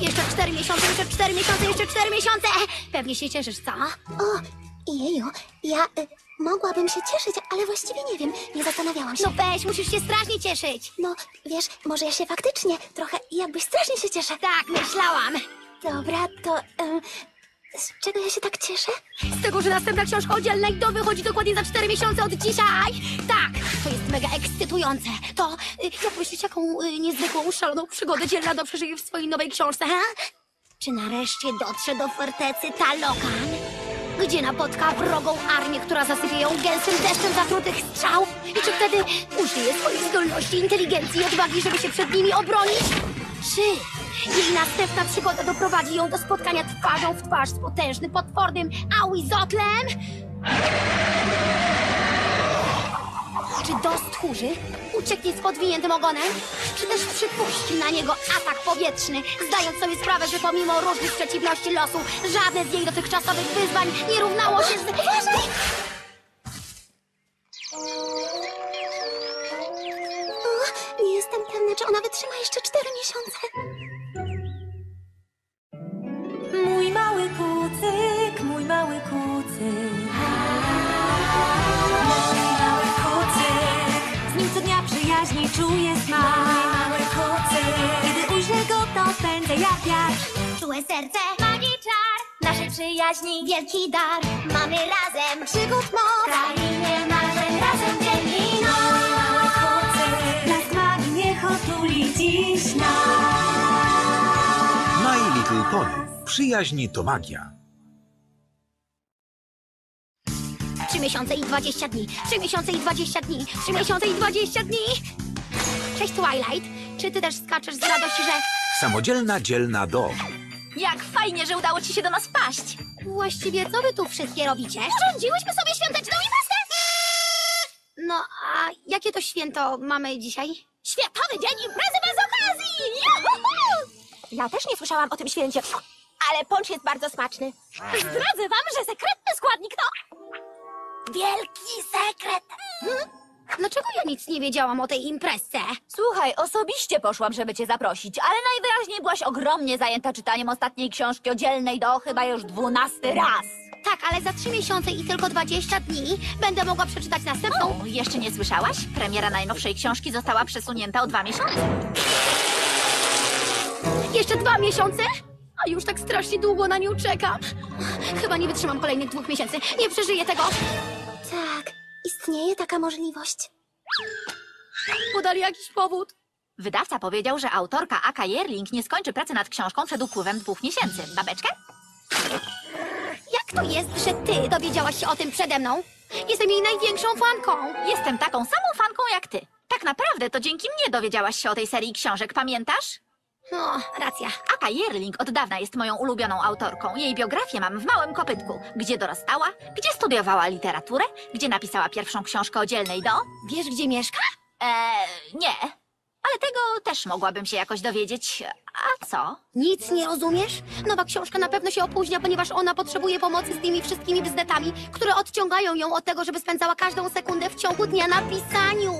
Jeszcze cztery miesiące, jeszcze cztery miesiące, jeszcze cztery miesiące! Pewnie się cieszysz, co? O, jeju, ja y, mogłabym się cieszyć, ale właściwie nie wiem, nie zastanawiałam się. No weź, musisz się strasznie cieszyć. No, wiesz, może ja się faktycznie trochę jakbyś strasznie się cieszę. Tak, myślałam. Dobra, to em, z czego ja się tak cieszę? Z tego, że następna książka o dzielnej do wychodzi dokładnie za cztery miesiące od dzisiaj. Tak, to jest mega ekscytujące. To, y, jak myślisz, jaką y, niezwykłą, szaloną przygodę dzielna do przeżyje w swojej nowej książce, ha? Czy nareszcie dotrze do fortecy Talokan? Gdzie napotka wrogą armię, która zasypie ją gęstym deszczem zatrutych strzał? I czy wtedy użyje swoich zdolności, inteligencji i odwagi, żeby się przed nimi obronić? Czy jej następna przygoda doprowadzi ją do spotkania twarzą w twarz z potężnym, potwornym Awizotlem? Czy Dost tchórzy ucieknie z podwiniętym ogonem? Czy też przypuści na niego atak powietrzny, zdając sobie sprawę, że pomimo różnych przeciwności losu, żadne z jej dotychczasowych wyzwań nie równało się z... przyjaźni wielki dar. Mamy razem przygód moc, krainie marzeń razem dzień i Mój mały noc. Blask magii niech otuli dziś nas. My Little Pony. Przyjaźń to magia. Trzy miesiące i dwadzieścia dni, trzy miesiące i dwadzieścia dni, trzy miesiące i dwadzieścia dni. Cześć Twilight, czy ty też skaczesz z radości, że... Samodzielna, dzielna do. Jak fajnie, że udało ci się do nas paść. Właściwie co wy tu wszystkie robicie? Urządziłyśmy sobie świąteczną imprezę! No, a jakie to święto mamy dzisiaj? Światowy Dzień Imprezy bez okazji! Juhu! Ja też nie słyszałam o tym święcie, ale poncz jest bardzo smaczny. Zdradzę wam, że sekretny składnik to... Wielki sekret! Hmm? Dlaczego ja nic nie wiedziałam o tej imprezce? Słuchaj, osobiście poszłam, żeby cię zaprosić, ale najwyraźniej byłaś ogromnie zajęta czytaniem ostatniej książki o dzielnej do chyba już dwunasty raz. Tak, ale za trzy miesiące i tylko 20 dni będę mogła przeczytać następną. O, jeszcze nie słyszałaś? Premiera najnowszej książki została przesunięta o dwa miesiące. Jeszcze dwa miesiące? A już tak strasznie długo na nią czekam. Chyba nie wytrzymam kolejnych dwóch miesięcy. Nie przeżyję tego. Tak, istnieje taka możliwość. Podali jakiś powód. Wydawca powiedział, że autorka Aka Jerling nie skończy pracy nad książką przed upływem dwóch miesięcy. Babeczkę? Jak to jest, że ty dowiedziałaś się o tym przede mną? Jestem jej największą fanką. Jestem taką samą fanką jak ty. Tak naprawdę to dzięki mnie dowiedziałaś się o tej serii książek, pamiętasz? O, racja. Aka Jerling od dawna jest moją ulubioną autorką. Jej biografię mam w małym kopytku. Gdzie dorastała, gdzie studiowała literaturę, gdzie napisała pierwszą książkę o dzielnej do... Wiesz, gdzie mieszka? Eee, nie. Ale tego też mogłabym się jakoś dowiedzieć. A co? Nic nie rozumiesz? Nowa książka na pewno się opóźnia, ponieważ ona potrzebuje pomocy z tymi wszystkimi bzdetami, które odciągają ją od tego, żeby spędzała każdą sekundę w ciągu dnia na pisaniu.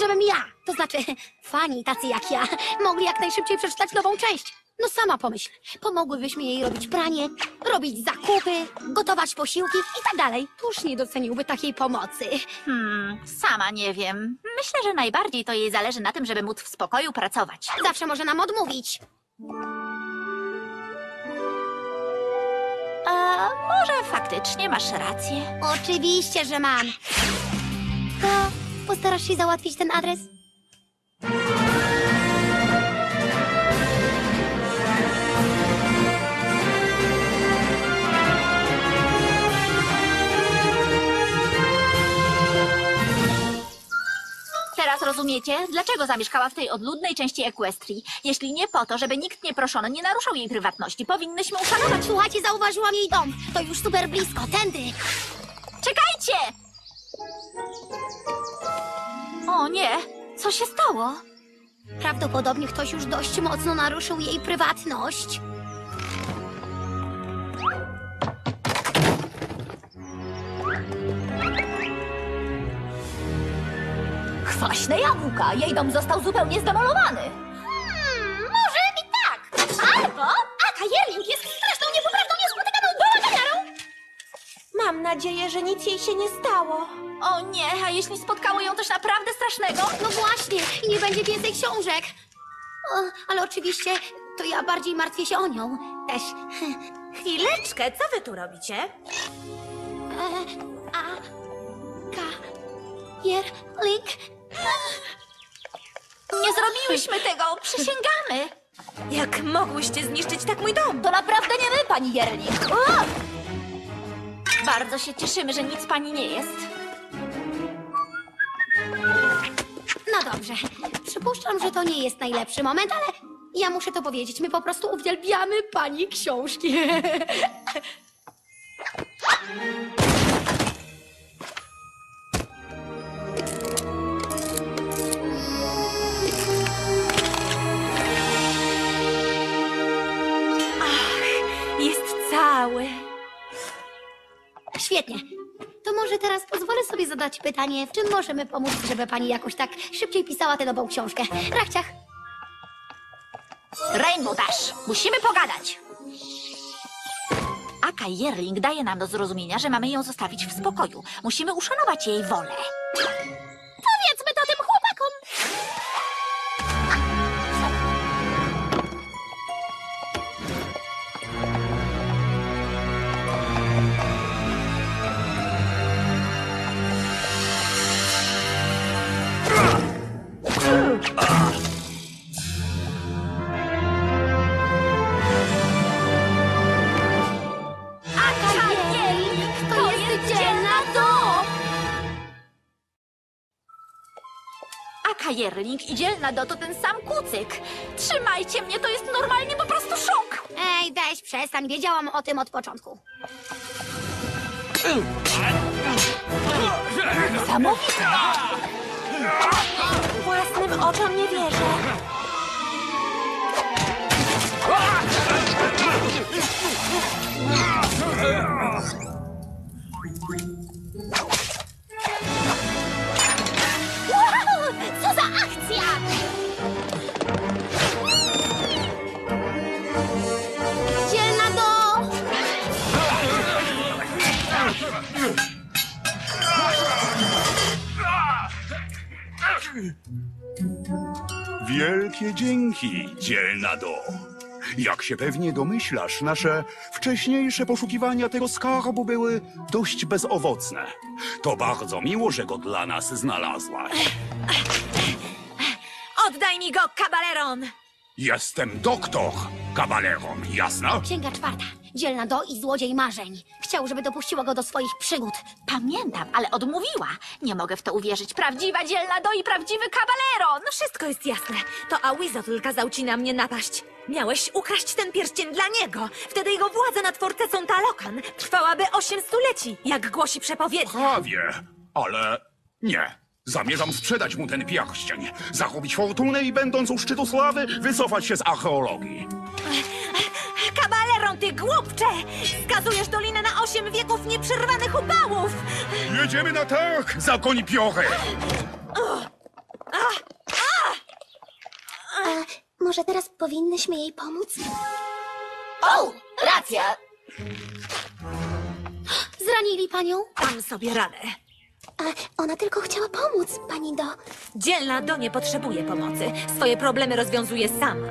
Żebym ja, to znaczy fani tacy jak ja, mogli jak najszybciej przeczytać nową część. No sama pomyśl, pomogłybyśmy jej robić pranie, robić zakupy, gotować posiłki i tak dalej. Tuż nie doceniłby takiej pomocy. Hmm, sama nie wiem. Myślę, że najbardziej to jej zależy na tym, żeby móc w spokoju pracować. Zawsze może nam odmówić. A może faktycznie masz rację? Oczywiście, że mam. To postarasz się załatwić ten adres? Teraz rozumiecie, dlaczego zamieszkała w tej odludnej części Equestrii? Jeśli nie po to, żeby nikt nieproszony nie naruszał jej prywatności, powinnyśmy uszanować... Słuchajcie, zauważyłam jej dom. To już super blisko, tędy. Czekajcie! O nie, co się stało? Prawdopodobnie ktoś już dość mocno naruszył jej prywatność. Kwaśne jabłka. Jej dom został zupełnie zdemolowany. Hmm, może i tak. Albo Aka Jerling jest straszną, niepoprawną, niespotykaną bałaganiarą. Mam nadzieję, że nic jej się nie stało. O nie, a jeśli spotkało ją coś naprawdę strasznego? No właśnie, i nie będzie więcej książek. O, ale oczywiście to ja bardziej martwię się o nią. Też. Chwileczkę, co wy tu robicie? E, a. Ka. Jerling. Nie zrobiłyśmy tego, przysięgamy. Jak mogłyście zniszczyć tak mój dom? To naprawdę nie my, pani Jerling. O! Bardzo się cieszymy, że nic pani nie jest. No dobrze. Przypuszczam, że to nie jest najlepszy moment, ale ja muszę to powiedzieć. My po prostu uwielbiamy pani książki. Świetnie. To może teraz pozwolę sobie zadać pytanie, w czym możemy pomóc, żeby pani jakoś tak szybciej pisała tę nową książkę. Rachciach. Rainbow Dash, musimy pogadać. Aka Jerling daje nam do zrozumienia, że mamy ją zostawić w spokoju. Musimy uszanować jej wolę. Aka Jerling i dzielna do to ten sam kucyk. Trzymajcie mnie, to jest normalnie po prostu szok. Ej, weź przestań, wiedziałam o tym od początku. Niesamowite. Własnym oczom nie wierzę. Wielkie dzięki, dzielna do. Jak się pewnie domyślasz, nasze wcześniejsze poszukiwania tego skarbu były dość bezowocne. To bardzo miło, że go dla nas znalazłaś. Oddaj mi go, kabaleron! Jestem doktor Cabaleron, jasna? Księga czwarta. Dzielna do i złodziej marzeń. Chciał, żeby dopuściła go do swoich przygód. Pamiętam, ale odmówiła. Nie mogę w to uwierzyć. Prawdziwa dzielna do i prawdziwy kawaleron. No wszystko jest jasne. To Awizotl kazał ci na mnie napaść. Miałeś ukraść ten pierścień dla niego. Wtedy jego władza nad fortecą Talokan trwałaby osiem stuleci, jak głosi przepowiednia. Prawie, ale nie. Zamierzam sprzedać mu ten pierścień, zachować fortunę i będąc u szczytu sławy, wycofać się z archeologii. Kabaleron, ty głupcze! Skazujesz dolinę na osiem wieków nieprzerwanych upałów! Jedziemy na targ, zakoni piochy! A może teraz powinnyśmy jej pomóc? O, racja. Zranili panią? Dam sobie radę. A ona tylko chciała pomóc, pani Do. Dzielna do nie potrzebuje pomocy. Swoje problemy rozwiązuje sama.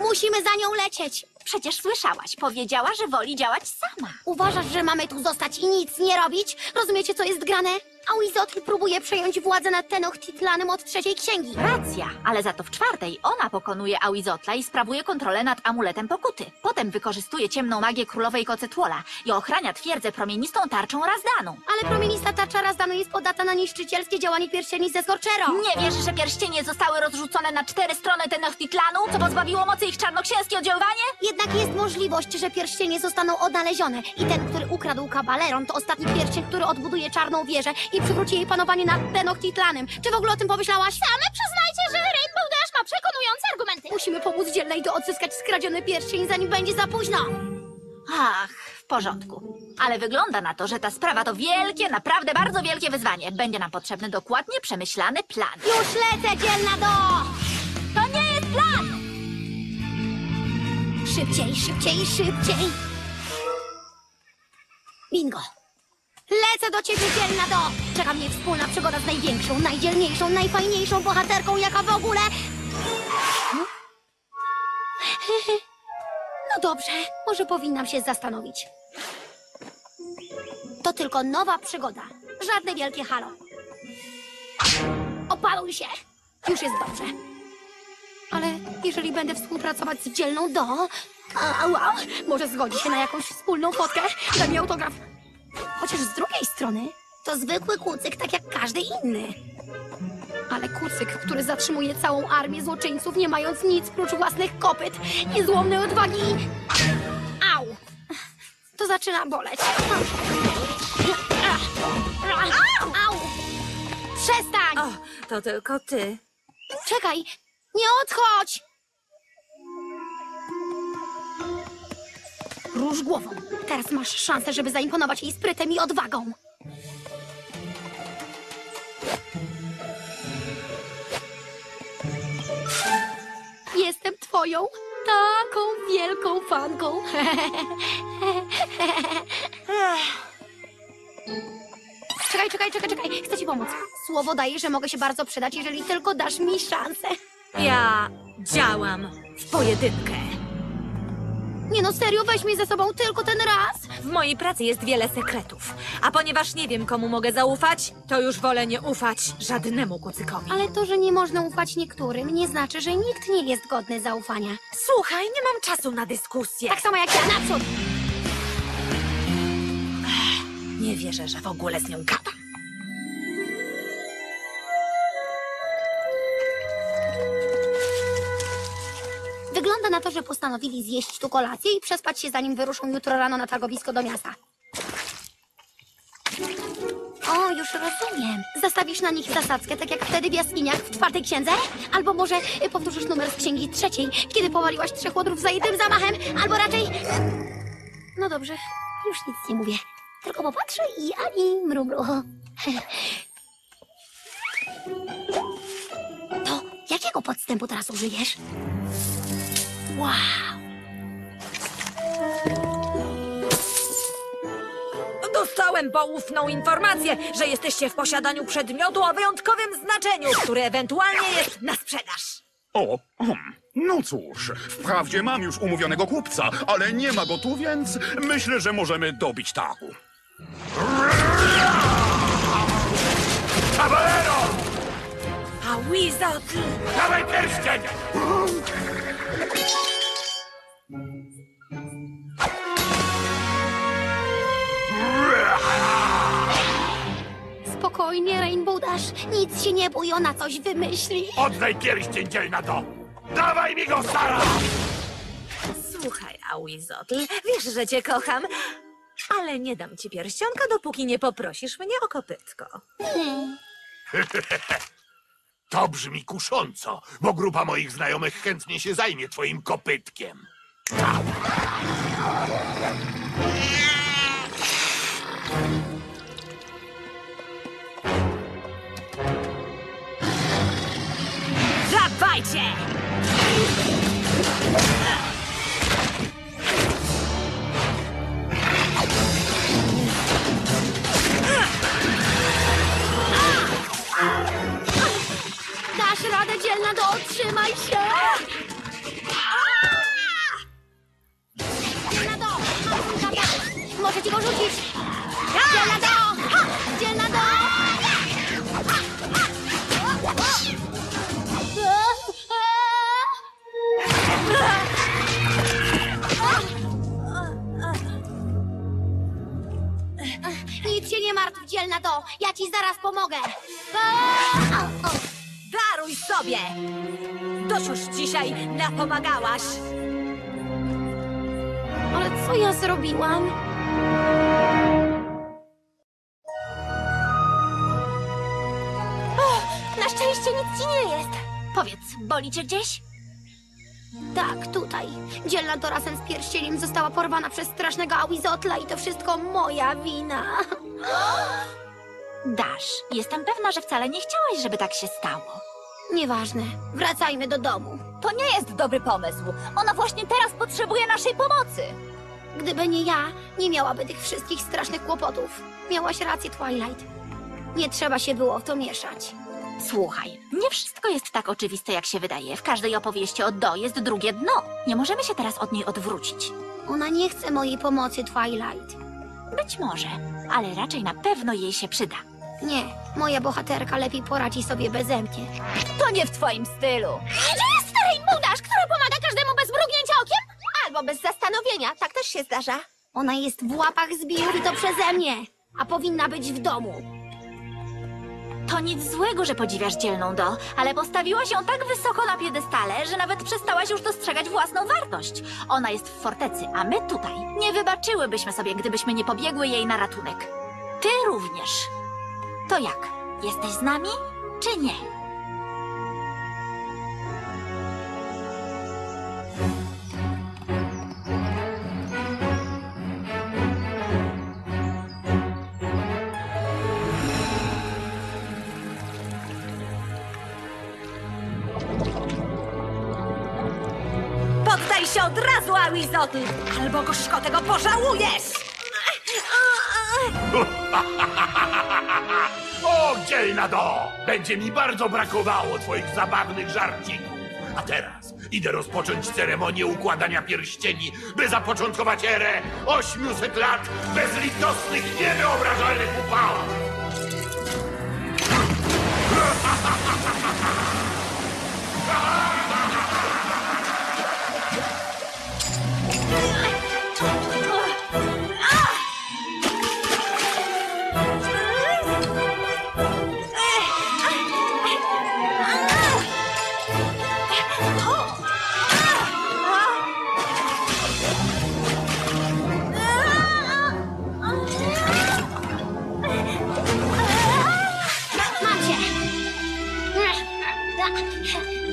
Musimy za nią lecieć. Przecież słyszałaś. Powiedziała, że woli działać sama. Uważasz, że mamy tu zostać i nic nie robić? Rozumiecie, co jest grane? A Wizotl próbuje przejąć władzę nad Tenochtitlanem od trzeciej księgi. Racja, ale za to w czwartej ona pokonuje Awizotla i sprawuje kontrolę nad amuletem pokuty. Potem wykorzystuje ciemną magię królowej Kocetłola i ochrania twierdzę promienistą tarczą Razdanu. Ale promienista tarcza Razdanu jest podatna na niszczycielskie działanie pierścieni ze Skorczero. Nie wierzysz, że pierścienie zostały rozrzucone na cztery strony Tenochtitlanu, co pozbawiło mocy ich czarnoksięskie oddziaływanie? Jednak jest możliwość, że pierścienie zostaną odnalezione. I ten, który ukradł kabaleron, to ostatni pierścień, który odbuduje czarną wieżę i przywróci jej panowanie nad Tenochtitlanem. Czy w ogóle o tym pomyślałaś? Same przyznajcie, że Rainbow Dash ma przekonujące argumenty. Musimy pomóc dzielnej do odzyskać skradziony pierścień, zanim będzie za późno. Ach, w porządku. Ale wygląda na to, że ta sprawa to wielkie, naprawdę bardzo wielkie wyzwanie. Będzie nam potrzebny dokładnie przemyślany plan. Już lecę, dzielna do! To nie jest plan! Szybciej, szybciej, szybciej! Bingo! Lecę do ciebie, dzielna do! Czeka mnie wspólna przygoda z największą, najdzielniejszą, najfajniejszą bohaterką, jaka w ogóle... No dobrze, może powinnam się zastanowić. To tylko nowa przygoda. Żadne wielkie halo. Opaluj się! Już jest dobrze. Ale jeżeli będę współpracować z dzielną do... A, wow, może zgodzi się na jakąś wspólną fotkę? Da mi autograf. Chociaż z drugiej strony to zwykły kucyk, tak jak każdy inny. Ale kucyk, który zatrzymuje całą armię złoczyńców, nie mając nic prócz własnych kopyt, niezłomnej odwagi. Au! To zaczyna boleć. Au! Przestań! O, to tylko ty. Czekaj! Nie odchodź! Róż głową. Teraz masz szansę, żeby zaimponować jej sprytem i odwagą. Jestem twoją taką wielką fanką. Czekaj, czekaj, czekaj, czekaj. Chcę ci pomóc. Słowo daję, że mogę się bardzo przydać, jeżeli tylko dasz mi szansę. Ja działam w pojedynkę. Nie no, serio, weź mnie ze sobą tylko ten raz. W mojej pracy jest wiele sekretów. A ponieważ nie wiem, komu mogę zaufać, to już wolę nie ufać żadnemu kucykowi. Ale to, że nie można ufać niektórym, nie znaczy, że nikt nie jest godny zaufania. Słuchaj, nie mam czasu na dyskusję. Tak samo jak ja, naprzód! Nie wierzę, że w ogóle z nią gadam. Na to, że postanowili zjeść tu kolację i przespać się, zanim wyruszą jutro rano na targowisko do miasta. O, już rozumiem. Zastawisz na nich zasadzkę, tak jak wtedy w jaskiniach w czwartej księdze? Albo może y, powtórzysz numer z księgi trzeciej, kiedy powaliłaś trzech łotrów za jednym zamachem? Albo raczej... No dobrze, już nic nie mówię. Tylko popatrzę i ani mrumru. To jakiego podstępu teraz użyjesz? Wow! Dostałem poufną informację, że jesteście w posiadaniu przedmiotu o wyjątkowym znaczeniu, który ewentualnie jest na sprzedaż. O, hmm. no cóż, wprawdzie mam już umówionego kupca, ale nie ma go tu, więc myślę, że możemy dobić targu. Caballero! A Wizard... Dawaj pierścień! Spokojnie, Rainbow Dash. Nic się nie bój, ona coś wymyśli. Oddaj pierścień, dzielna to! Dawaj mi go, Sara! Słuchaj, Awizotl, wiesz, że cię kocham, ale nie dam ci pierścionka, dopóki nie poprosisz mnie o kopytko. To brzmi kusząco, bo grupa moich znajomych chętnie się zajmie twoim kopytkiem. Dawajcie! Dasz nie martw, dzielna do! Ja ci zaraz pomogę! Daruj sobie! Dość już dzisiaj napomagałaś. Ale co ja zrobiłam? Na szczęście nic ci nie jest. Powiedz, boli cię gdzieś? Tak, tutaj. Dzielna to razem z pierścieniem została porwana przez strasznego Awizotla i to wszystko moja wina. Dasz, jestem pewna, że wcale nie chciałaś, żeby tak się stało. Nieważne. Wracajmy do domu. To nie jest dobry pomysł. Ona właśnie teraz potrzebuje naszej pomocy. Gdyby nie ja, nie miałaby tych wszystkich strasznych kłopotów. Miałaś rację, Twilight. Nie trzeba się było w to mieszać. Słuchaj, nie wszystko jest tak oczywiste, jak się wydaje. W każdej opowieści o Do jest drugie dno. Nie możemy się teraz od niej odwrócić. Ona nie chce mojej pomocy, Twilight. Być może, ale raczej na pewno jej się przyda. Nie, moja bohaterka lepiej poradzi sobie beze mnie. To nie w twoim stylu. Gdzie jest stary budasz, który pomaga każdemu bez mrugnięcia okiem? Albo bez zastanowienia, tak też się zdarza. Ona jest w łapach zbijów i to przeze mnie, a powinna być w domu. To nic złego, że podziwiasz dzielną Do, ale postawiłaś ją tak wysoko na piedestale, że nawet przestałaś już dostrzegać własną wartość. Ona jest w fortecy, a my tutaj. Nie wybaczyłybyśmy sobie, gdybyśmy nie pobiegły jej na ratunek. Ty również. To jak? Jesteś z nami, czy nie? Albo gorzko tego pożałujesz! O, dzielna do! Będzie mi bardzo brakowało twoich zabawnych żarcików. A teraz idę rozpocząć ceremonię układania pierścieni, by zapoczątkować erę 800 lat bezlitosnych, niewyobrażalnych upałów. Mam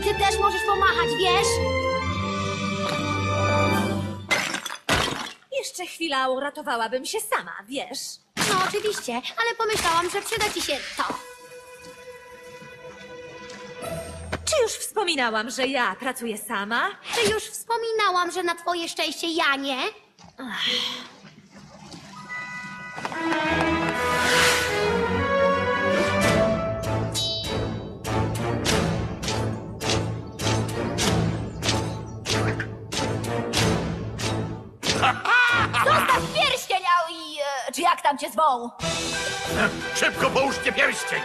Ty też możesz pomachać, wiesz? Jeszcze chwila uratowałabym się sama, wiesz? No oczywiście, ale pomyślałam, że przyda ci się to. Czy już wspominałam, że ja pracuję sama? Czy już wspominałam, że na twoje szczęście ja nie? Pierścień, i e, czy jak tam cię zwą? Szybko połóżcie pierścień!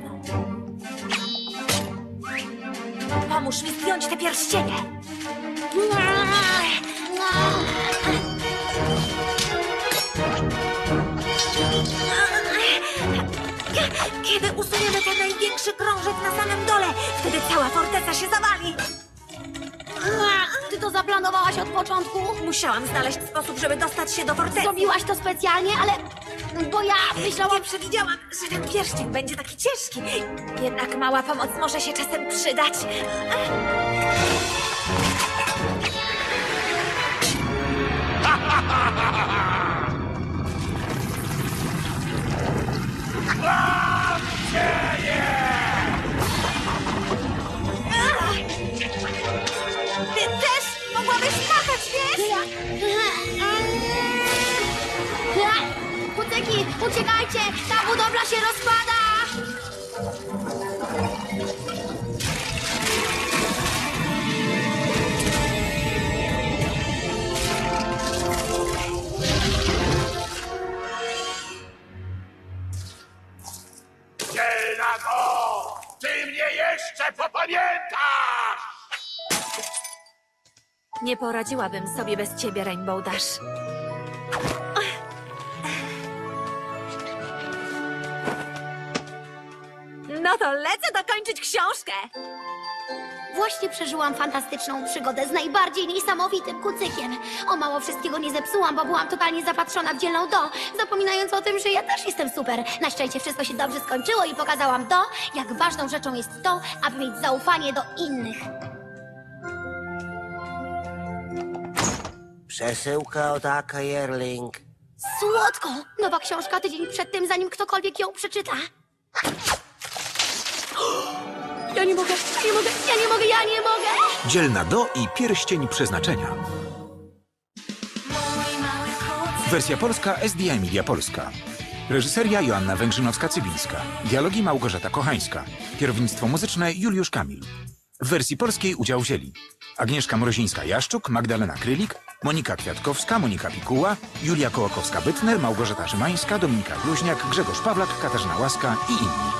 Mną. Pomóż mi zdjąć te pierścienie. Kiedy usuniemy ten największy krążek na samym dole, wtedy cała forteca się zawali. Ty to zaplanowałaś od początku? Musiałam znaleźć sposób, żeby dostać się do fortecy. Zrobiłaś to specjalnie, ale... Bo ja myślałam... Przewidziałam, że ten pierścień będzie taki ciężki. Jednak mała pomoc może się czasem przydać. Ty Kucyki, uciekajcie! Ta budowla się rozpada! Ty mnie jeszcze popamiętasz! Nie poradziłabym sobie bez ciebie, Rainbow Dash. No to lecę dokończyć książkę. Właśnie przeżyłam fantastyczną przygodę z najbardziej niesamowitym kucykiem. O mało wszystkiego nie zepsułam, bo byłam totalnie zapatrzona w dzielną Do, zapominając o tym, że ja też jestem super. Na szczęście wszystko się dobrze skończyło i pokazałam Do, jak ważną rzeczą jest to, aby mieć zaufanie do innych. Przesyłka od Aka Jerling. Słodko! Nowa książka tydzień przed tym, zanim ktokolwiek ją przeczyta. Ja nie mogę, ja nie mogę, ja nie mogę, ja nie mogę! Dzielna Do i pierścień przeznaczenia. Wersja polska SDI Media Polska. Reżyseria Joanna Węgrzynowska-Cybińska. Dialogi Małgorzata Kochańska. Kierownictwo muzyczne Juliusz Kamil. W wersji polskiej udział wzięli Agnieszka Mrozińska-Jaszczuk, Magdalena Krylik, Monika Kwiatkowska, Monika Pikuła, Julia Kołakowska-Bytner, Małgorzata Szymańska, Dominika Bluźniak, Grzegorz Pawlak, Katarzyna Łaska i inni.